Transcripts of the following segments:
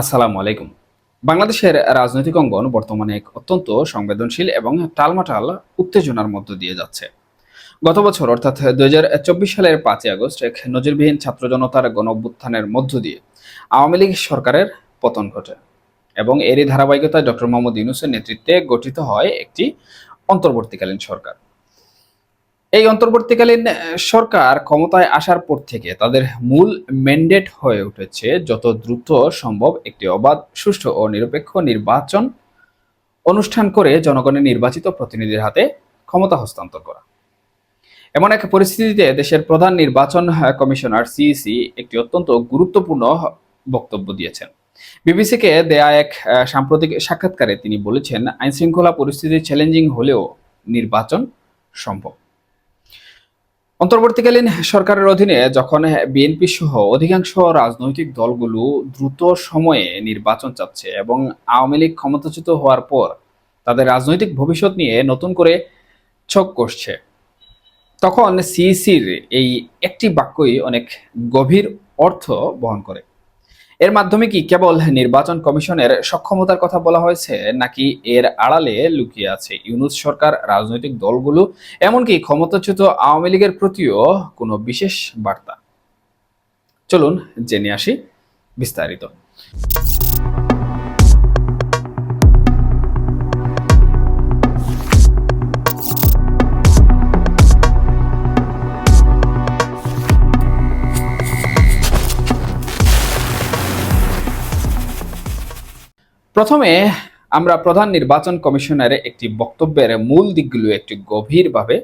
আসসালামু আলাইকুম। বাংলাদেশের রাজনৈতিক অঙ্গন বর্তমানে এক অত্যন্ত সংবেদনশীল এবং টালমাটাল উত্তেজনার মধ্য দিয়ে যাচ্ছে। গত বছর, অর্থাৎ দুই হাজার চব্বিশ সালের পাঁচই আগস্ট, এক নজিরবিহীন ছাত্র জনতার গণ মধ্য দিয়ে আওয়ামী লীগ সরকারের পতন ঘটে এবং এরই ধারাবাহিকতায় ডক্টর মোহাম্মদ ইউনুসের নেতৃত্বে গঠিত হয় একটি অন্তর্বর্তীকালীন সরকার। এই অন্তর্বর্তীকালীন সরকার ক্ষমতায় আসার পর থেকে তাদের মূল ম্যান্ডেট হয়ে উঠেছে যত দ্রুত সম্ভব একটি অবাধ, সুষ্ঠু ও নিরপেক্ষ নির্বাচন অনুষ্ঠান করে জনগণের নির্বাচিত প্রতিনিধির হাতে ক্ষমতা হস্তান্তর করা। এমন এক পরিস্থিতিতে দেশের প্রধান নির্বাচন কমিশনার সিইসি একটি অত্যন্ত গুরুত্বপূর্ণ বক্তব্য দিয়েছেন। বিবিসিকে দেয়া এক সাম্প্রতিক সাক্ষাৎকারে তিনি বলেছেন আইন শৃঙ্খলা পরিস্থিতি চ্যালেঞ্জিং হলেও নির্বাচন সম্ভব। অন্তর্বর্তীকালীন সরকারের অধীনে যখন বিএনপি সহ অধিকাংশ রাজনৈতিক দলগুলো দ্রুত সময়ে নির্বাচন চাচ্ছে এবং আওয়ামী লীগ ক্ষমতাচ্যুত হওয়ার পর তাদের রাজনৈতিক ভবিষ্যৎ নিয়ে নতুন করে ছক করছে তখন সিইসির এই একটি বাক্যই অনেক গভীর অর্থ বহন করে। এর মাধ্যমে কি কেবল নির্বাচন কমিশনের সক্ষমতার কথা বলা হয়েছে, নাকি এর আড়ালে লুকিয়ে আছে ইউনুস সরকার, রাজনৈতিক দলগুলো? এমনকি ক্ষমতাচ্যুত আওয়ামী লীগের প্রতিও কোনো বিশেষ বার্তা? চলুন জেনে আসি বিস্তারিত। প্রথমে আমরা প্রধান নির্বাচন কমিশনের একটি বক্তব্যের মূল দিকগুলো একটু গভীরভাবে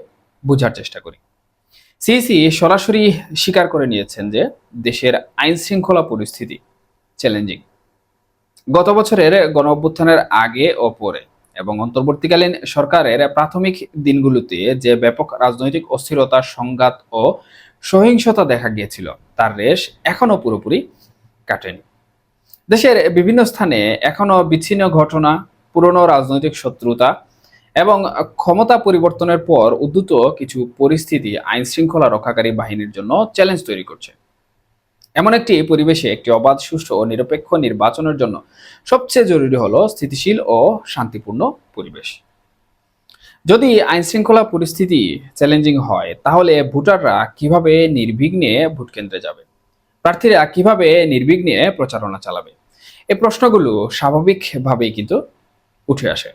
বোঝার চেষ্টা করি। সিসি সরাসরি স্বীকার করে নিয়েছেন যে দেশের আইন শৃঙ্খলা পরিস্থিতি চ্যালেঞ্জিং গত বছরের গণ অভ্যুত্থানের আগে ও পরে এবং অন্তর্বর্তীকালীন সরকারের প্রাথমিক দিনগুলোতে যে ব্যাপক রাজনৈতিক অস্থিরতা সংঘাত ও সহিংসতা দেখা গিয়েছিল, তার রেশ এখনও পুরোপুরি কাটেনি। দেশের বিভিন্ন স্থানে এখনও বিচ্ছিন্ন ঘটনা, পুরনো রাজনৈতিক শত্রুতা এবং ক্ষমতা পরিবর্তনের পর উদ্যুত কিছু পরিস্থিতি আইন শৃঙ্খলা রক্ষাকারী বাহিনীর জন্য চ্যালেঞ্জ তৈরি করছে। এমন একটি পরিবেশে একটি অবাধ, সুষ্ঠু ও নিরপেক্ষ নির্বাচনের জন্য সবচেয়ে জরুরি হলো স্থিতিশীল ও শান্তিপূর্ণ পরিবেশ। যদি আইন শৃঙ্খলা পরিস্থিতি চ্যালেঞ্জিং হয়, তাহলে ভোটাররা কীভাবে নির্বিঘ্নে ভোট কেন্দ্রে যাবে? প্রার্থীরা কীভাবে নির্বিঘ্নে প্রচারণা চালাবে? এ প্রশ্নগুলো স্বাভাবিকভাবেই কিন্তু উঠে আসে।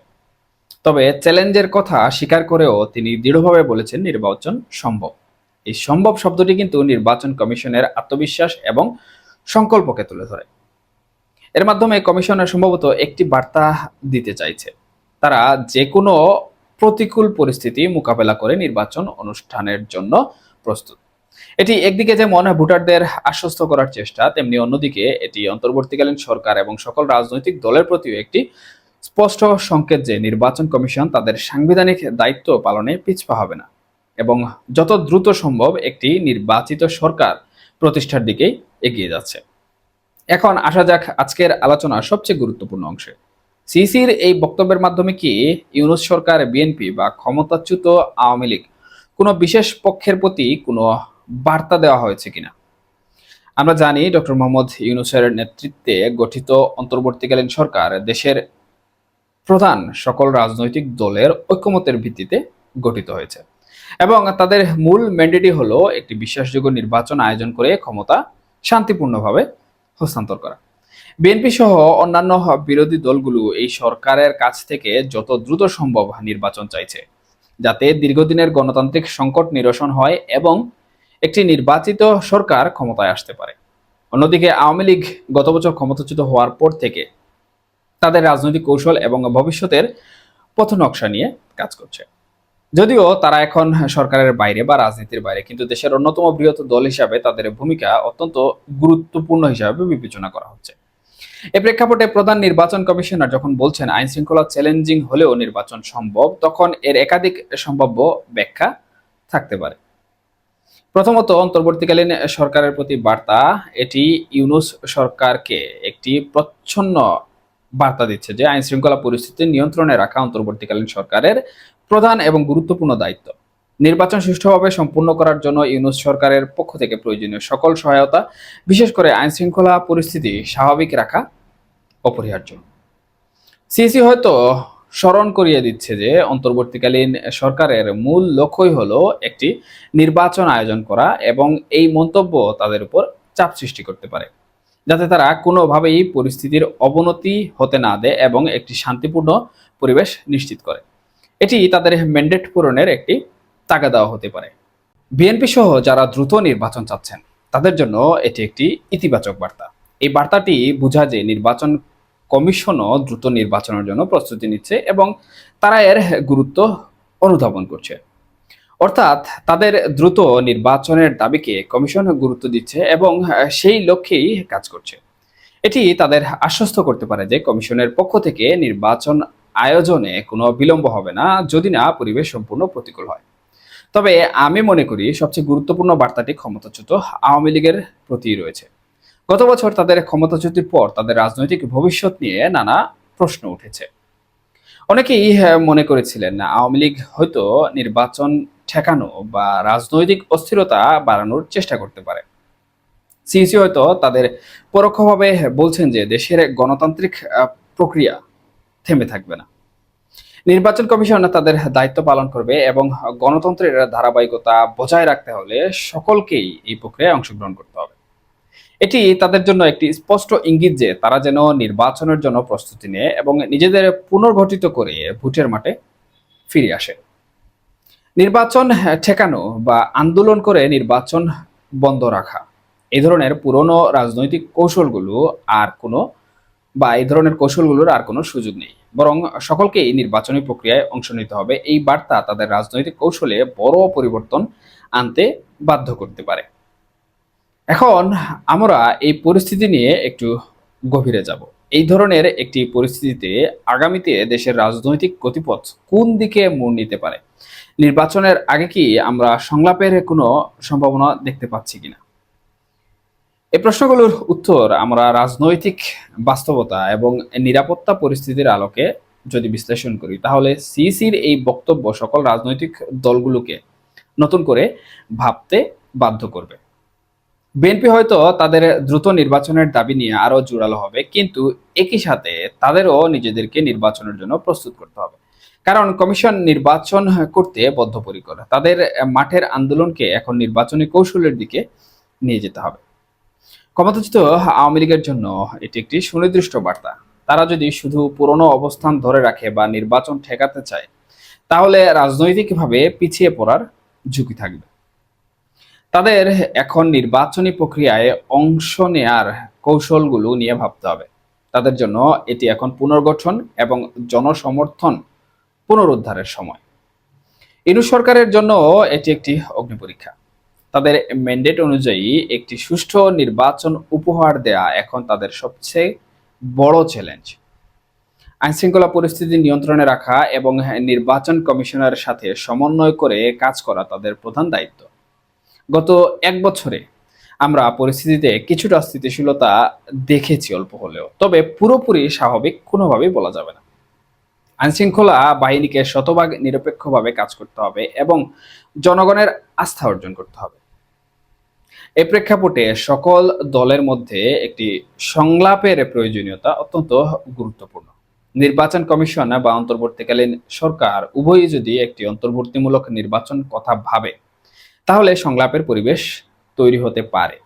তবে চ্যালেঞ্জের কথা স্বীকার করেও তিনি দৃঢ়ভাবে বলেছেন নির্বাচন সম্ভব। এই সম্ভব শব্দটি কিন্তু নির্বাচন কমিশনের আত্মবিশ্বাস এবং সংকল্পকে তুলে ধরে। এর মাধ্যমে কমিশনার সম্ভবত একটি বার্তা দিতে চাইছে। তারা যে কোনো প্রতিকূল পরিস্থিতি মোকাবেলা করে নির্বাচন অনুষ্ঠানের জন্য প্রস্তুত। এটি একদিকে যেমন ভোটারদের আশ্বস্ত করার চেষ্টা, তেমনি অন্যদিকে এটি অন্তর্বর্তীকালীন সরকার এবং সকল রাজনৈতিক দলের প্রতিও একটি স্পষ্ট সংকেত যে নির্বাচন কমিশন তাদের সাংবিধানিক দায়িত্ব পালনে পিছপা হবে না। এবং যত দ্রুত সম্ভব একটি নির্বাচিত সরকার প্রতিষ্ঠার দিকেই এগিয়ে যাচ্ছে। এখন আসা যাক আজকের আলোচনার সবচেয়ে গুরুত্বপূর্ণ অংশে। সিসির এই বক্তব্যের মাধ্যমে কি ইউনুস সরকার, বিএনপি বা ক্ষমতাচ্যুত আওয়ামী লীগ কোনো বিশেষ পক্ষের প্রতি কোনো বার্তা দেওয়া হয়েছে কিনা? আমরা জানি ডক্টর মোহাম্মদ ইউনুসের নেতৃত্বে গঠিত অন্তর্বর্তীকালীন সরকার দেশের প্রধান সকল রাজনৈতিক দলের ঐক্যমতের ভিত্তিতে গঠিত হয়েছে এবং তাদের মূল ম্যান্ডেটই হলো একটি বিশ্বাসযোগ্য নির্বাচন আয়োজন করে ক্ষমতা শান্তিপূর্ণভাবে হস্তান্তর করা। বিএনপি সহ অন্যান্য বিরোধী দলগুলো এই সরকারের কাছ থেকে যত দ্রুত সম্ভব নির্বাচন চাইছে, যাতে দীর্ঘদিনের গণতান্ত্রিক সংকট নিরসন হয় এবং একটি নির্বাচিত সরকার ক্ষমতায় আসতে পারে। অন্যদিকে আওয়ামী লীগ গত বছর ক্ষমতাচ্যুত হওয়ার পর থেকে তাদের রাজনৈতিক কৌশল এবং ভবিষ্যতের পথনকশা নিয়ে কাজ করছে। যদিও তারা এখন সরকারের বাইরে বা রাজনীতির বাইরে, কিন্তু দেশের অন্যতম বৃহৎ দল হিসাবে তাদের ভূমিকা অত্যন্ত গুরুত্বপূর্ণ হিসাবে বিবেচনা করা হচ্ছে। এ প্রেক্ষাপটে প্রধান নির্বাচন কমিশনার যখন বলছেন আইন শৃঙ্খলা চ্যালেঞ্জিং হলেও নির্বাচন সম্ভব, তখন এর একাধিক সম্ভাব্য ব্যাখ্যা থাকতে পারে। প্রথমত, অন্তর্বর্তীকালীন সরকারের প্রতি বার্তা, এটি ইউনুস সরকারকে একটি প্রচ্ছন্ন বার্তা দিচ্ছে যে আইন শৃঙ্খলা পরিস্থিতি নিয়ন্ত্রণে রাখা অন্তর্বর্তীকালীন সরকারের প্রধান এবং গুরুত্বপূর্ণ দায়িত্ব। নির্বাচন সুষ্ঠুভাবে সম্পূর্ণ করার জন্য ইউনুস সরকারের পক্ষ থেকে প্রয়োজনীয় সকল সহায়তা, বিশেষ করে আইন শৃঙ্খলা পরিস্থিতি স্বাভাবিক রাখা অপরিহার্য। সিসি হয়তো স্মরণ করিয়ে দিচ্ছে যে অন্তর্বর্তীকালীন সরকারের মূল লক্ষ্যই হলো একটি নির্বাচন আয়োজন করা এবং এই মন্তব্য তাদের উপর চাপ সৃষ্টি করতে পারে, যাতে তারা কোনোভাবেই পরিস্থিতির অবনতি হতে না দেয় এবং একটি শান্তিপূর্ণ পরিবেশ নিশ্চিত করে। এটি তাদের ম্যান্ডেট পূরণের একটি তাগাদাও হতে পারে। বিএনপি সহ যারা দ্রুত নির্বাচন চাচ্ছেন, তাদের জন্য এটি একটি ইতিবাচক বার্তা। এই বার্তাটি বোঝা যে নির্বাচন কমিশনও দ্রুত নির্বাচনের জন্য প্রস্তুতি নিচ্ছে এবং তারা এর গুরুত্ব অনুধাবন করছে। অর্থাৎ তাদের দ্রুত নির্বাচনের দাবিকে কমিশন গুরুত্ব দিচ্ছে এবং সেই লক্ষ্যেই কাজ করছে। এটি তাদের আশ্বস্ত করতে পারে যে কমিশনের পক্ষ থেকে নির্বাচন আয়োজনে কোনো বিলম্ব হবে না, যদি না পরিবেশ সম্পূর্ণ প্রতিকূল হয়। তবে আমি মনে করি সবচেয়ে গুরুত্বপূর্ণ বার্তাটি ক্ষমতাচ্যুত আওয়ামী লীগের প্রতি রয়েছে। গত বছর তাদের ক্ষমতাচ্যুতির পর তাদের রাজনৈতিক ভবিষ্যৎ নিয়ে নানা প্রশ্ন উঠেছে। অনেকেই মনে করেছিলেন, আওয়ামী লীগ হয়তো নির্বাচন ঠেকানো বা রাজনৈতিক অস্থিরতা বাড়ানোর চেষ্টা করতে পারে। সিইসি হয়তো তাদের পরোক্ষভাবে বলছেন যে দেশের গণতান্ত্রিক প্রক্রিয়া থেমে থাকবে না। নির্বাচন কমিশন তাদের দায়িত্ব পালন করবে এবং গণতন্ত্রের ধারাবাহিকতা বজায় রাখতে হলে সকলকেই এই প্রক্রিয়ায় অংশগ্রহণ করতে হবে। এটি তাদের জন্য একটি স্পষ্ট ইঙ্গিত যে তারা যেন নির্বাচনের জন্য প্রস্তুতি নেয় এবং নিজেদের পুনর্গঠিত করে ভোটের মাঠে ফিরে আসে। নির্বাচন ঠেকানো বা আন্দোলন করে নির্বাচন বন্ধ রাখা এই ধরনের পুরনো রাজনৈতিক কৌশলগুলো আর কোনো বা এই ধরনের কৌশলগুলোর আর কোনো সুযোগ নেই। বরং সকলকেই নির্বাচনী প্রক্রিয়ায় অংশ নিতে হবে। এই বার্তা তাদের রাজনৈতিক কৌশলে বড় পরিবর্তন আনতে বাধ্য করতে পারে। এখন আমরা এই পরিস্থিতি নিয়ে একটু গভীরে যাব। এই ধরনের একটি পরিস্থিতিতে আগামীতে দেশের রাজনৈতিক গতিপথ কোন দিকে মোড় নিতে পারে? নির্বাচনের আগে কি আমরা সংলাপের কোনো সম্ভাবনা দেখতে পাচ্ছি কিনা? এই প্রশ্নগুলোর উত্তর আমরা রাজনৈতিক বাস্তবতা এবং নিরাপত্তা পরিস্থিতির আলোকে যদি বিশ্লেষণ করি, তাহলে সিসির এই বক্তব্য সকল রাজনৈতিক দলগুলোকে নতুন করে ভাবতে বাধ্য করবে। বিএনপি হয়তো তাদের দ্রুত নির্বাচনের দাবি নিয়ে আরও জোরালো হবে, কিন্তু একই সাথে তাদেরও নিজেদেরকে নির্বাচনের জন্য প্রস্তুত করতে হবে। কারণ কমিশন নির্বাচন করতে বদ্ধপরিকর। তাদের মাঠের আন্দোলনকে এখন নির্বাচনী কৌশলের দিকে নিয়ে যেতে হবে। ক্ষমতাচ্যুত আওয়ামী লীগের জন্য এটি একটি সুনির্দিষ্ট বার্তা। তারা যদি শুধু পুরনো অবস্থান ধরে রাখে বা নির্বাচন ঠেকাতে চায়, তাহলে রাজনৈতিকভাবে পিছিয়ে পড়ার ঝুঁকি থাকবে। তাদের এখন নির্বাচনী প্রক্রিয়ায় অংশ নেয়ার কৌশলগুলো নিয়ে ভাবতে হবে। তাদের জন্য এটি এখন পুনর্গঠন এবং জনসমর্থন পুনরুদ্ধারের সময়। ইনু সরকারের জন্য এটি একটি অগ্নিপরীক্ষা তাদের ম্যান্ডেট অনুযায়ী একটি সুষ্ঠু নির্বাচন উপহার দেয়া এখন তাদের সবচেয়ে বড় চ্যালেঞ্জ আইনশৃঙ্খলা পরিস্থিতি নিয়ন্ত্রণে রাখা এবং নির্বাচন কমিশনের সাথে সমন্বয় করে কাজ করা তাদের প্রধান দায়িত্ব। গত এক বছরে আমরা পরিস্থিতিতে কিছুটা স্থিতিশীলতা দেখেছি অল্প হলেও। তবে পুরোপুরি স্বাভাবিক কোনোভাবেই বলা যাবে না। আইনশৃঙ্খলা বাহিনীকে শতভাগ নিরপেক্ষভাবে কাজ করতে হবে এবং জনগণের আস্থা অর্জন করতে হবে। এই প্রেক্ষাপটে সকল দলের মধ্যে একটি সংলাপের প্রয়োজনীয়তা অত্যন্ত গুরুত্বপূর্ণ। নির্বাচন কমিশন বা অন্তর্বর্তীকালীন সরকার উভয়ই যদি একটি অন্তর্বর্তীমূলক নির্বাচন কথা ভাবে তাহলে সংলাপের পরিবেশ তৈরি হতে পারে।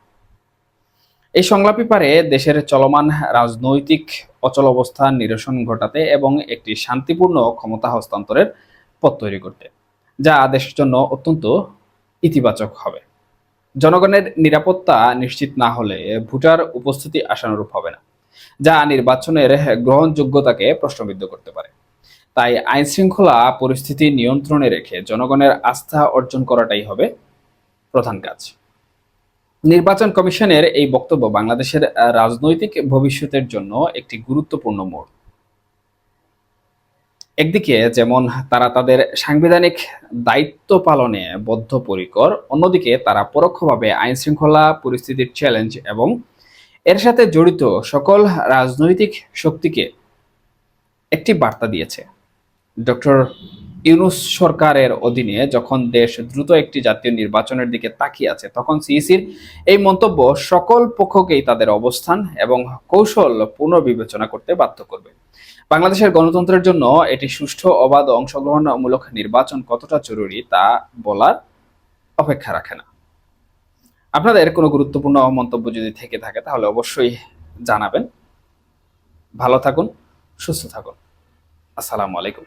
এই সংলাপই পারে দেশের চলমান রাজনৈতিক অচল অবস্থা নিরসন ঘটাতে এবং একটি শান্তিপূর্ণ ক্ষমতা হস্তান্তরের পথ তৈরি করতে, যা দেশের জন্য অত্যন্ত ইতিবাচক হবে। জনগণের নিরাপত্তা নিশ্চিত না হলে ভোটার উপস্থিতি আশানুরূপ হবে না, যা নির্বাচনের গ্রহণযোগ্যতাকে প্রশ্নবিদ্ধ করতে পারে। তাই আইন শৃঙ্খলা পরিস্থিতি নিয়ন্ত্রণে রেখে জনগণের আস্থা অর্জন করাটাই হবে প্রধান কাজ। নির্বাচন কমিশনের এই বক্তব্য বাংলাদেশের রাজনৈতিক ভবিষ্যতের জন্য একটি গুরুত্বপূর্ণ মোড়। একদিকে যেমন তারা তাদের সাংবিধানিক দায়িত্ব পালনে বদ্ধপরিকর, অন্যদিকে তারা পরোক্ষভাবে আইন শৃঙ্খলা পরিস্থিতির চ্যালেঞ্জ এবং এর সাথে জড়িত সকল রাজনৈতিক শক্তিকে একটি বার্তা দিয়েছে। ডক্টর ইউনুস সরকারের অধীনে যখন দেশ দ্রুত একটি জাতীয় নির্বাচনের দিকে তাকিয়ে আছে, তখন সিইসির এই মন্তব্য সকল পক্ষকেই তাদের অবস্থান এবং কৌশল পুনর্বিবেচনা করতে বাধ্য করবে। বাংলাদেশের গণতন্ত্রের জন্য এটি সুষ্ঠু, অবাধ, অংশগ্রহণমূলক নির্বাচন কতটা জরুরি তা বলার অপেক্ষা রাখে না। আপনাদের কোনো গুরুত্বপূর্ণ মন্তব্য যদি থেকে থাকে, তাহলে অবশ্যই জানাবেন। ভালো থাকুন, সুস্থ থাকুন। আসসালামু আলাইকুম।